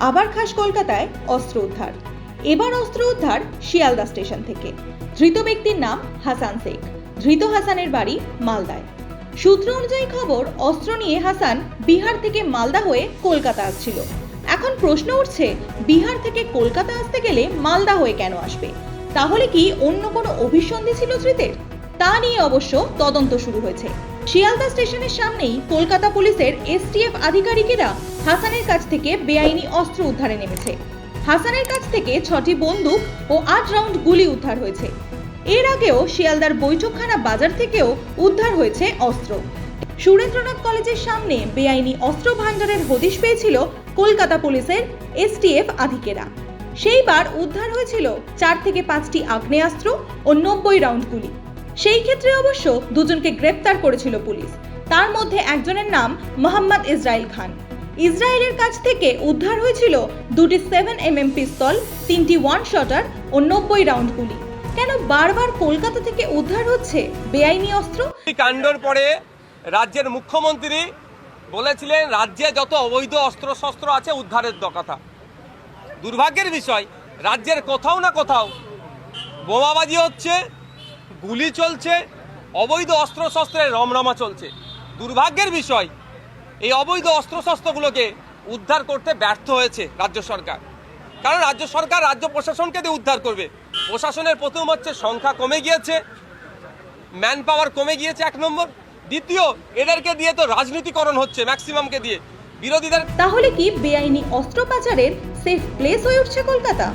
আবার খাস কলকাতায় অস্ত্র উদ্ধার। এবার অস্ত্র উদ্ধার শিয়ালদা স্টেশন থেকে। ধৃত ব্যক্তির নাম হাসান শেখ। ধৃত হাসানের বাড়ি মালদায়। সূত্র অনুযায়ী খবর, অস্ত্র নিয়ে হাসান বিহার থেকে মালদা হয়ে কলকাতা আসছিল। এখন প্রশ্ন উঠছে, বিহার থেকে কলকাতা আসতে গেলে মালদা হয়ে কেন আসবে? তাহলে কি অন্য কোনো অভিসন্ধি ছিল ধৃতের? তা নিয়ে অবশ্য তদন্ত শুরু হয়েছে। শিয়ালদা স্টেশনের সামনেই কলকাতা পুলিশের এসটিএফ আধিকারিকেরা হাসানের কাছ থেকে বেআইনি অস্ত্র উদ্ধারে নেমেছে। হাসানের কাছ থেকে ছটি বন্দুক ও আট রাউন্ড গুলি উদ্ধার হয়েছে। এর আগেও শিয়ালদার বৈঠকখানা বাজার থেকেও উদ্ধার হয়েছে অস্ত্র। সুরেন্দ্রনাথ কলেজের সামনে বেআইনি অস্ত্র ভাণ্ডারের হদিশ পেয়েছিল কলকাতা পুলিশের এসটিএফ আধিকেরা। সেইবার উদ্ধার হয়েছিল চার থেকে পাঁচটি আগ্নেয়াস্ত্র ও নব্বই রাউন্ড গুলি। সেই ক্ষেত্রে অবশ্য দুজনকে গ্রেপ্তার করেছিল পুলিশ। তার মধ্যে একজনের নাম মোহাম্মদ ইসরায়েল খান। ইসরায়েলের কাছ থেকে উদ্ধার হয়েছিল দুটি সেভেন এম এম পিস্তল, তিনটি ওয়ান শটার ও নব্বই রাউন্ড গুলি। কেন বারবার কলকাতা থেকে উদ্ধার হচ্ছে বেআইনি অস্ত্র? কাণ্ডর পরে রাজ্যের মুখ্যমন্ত্রী বলেছিলেন, রাজ্যে যত অবৈধ অস্ত্রশস্ত্র আছে উদ্ধারের দ- কথা। দুর্ভাগ্যের বিষয়, রাজ্যের কোথাও না কোথাও বোমাবাজি হচ্ছে গুলি চলছে, অবৈধ অস্ত্রশস্ত্রের রমরমা চলছে। দুর্ভাগ্যের বিষয়, এই অবৈধ অস্ত্রশস্ত্রগুলোকে উদ্ধার করতে ব্যর্থ হয়েছে রাজ্য সরকার। কারণ রাজ্য সরকার রাজ্য প্রশাসনকে দিয়ে উদ্ধার করবে। প্রশাসনের প্রথম হচ্ছে সংখ্যা কমে গিয়েছে ম্যান পাওয়ার কমে গিয়েছে এক নম্বর। দ্বিতীয়, এদেরকে দিয়ে তো রাজনীতিকরণ হচ্ছে ম্যাক্সিমামকে দিয়ে। বিরোধীদের তাহলে কি বেআইনি অস্ত্র পাচারের সেফ প্লেস হয়ে উঠছে কলকাতা?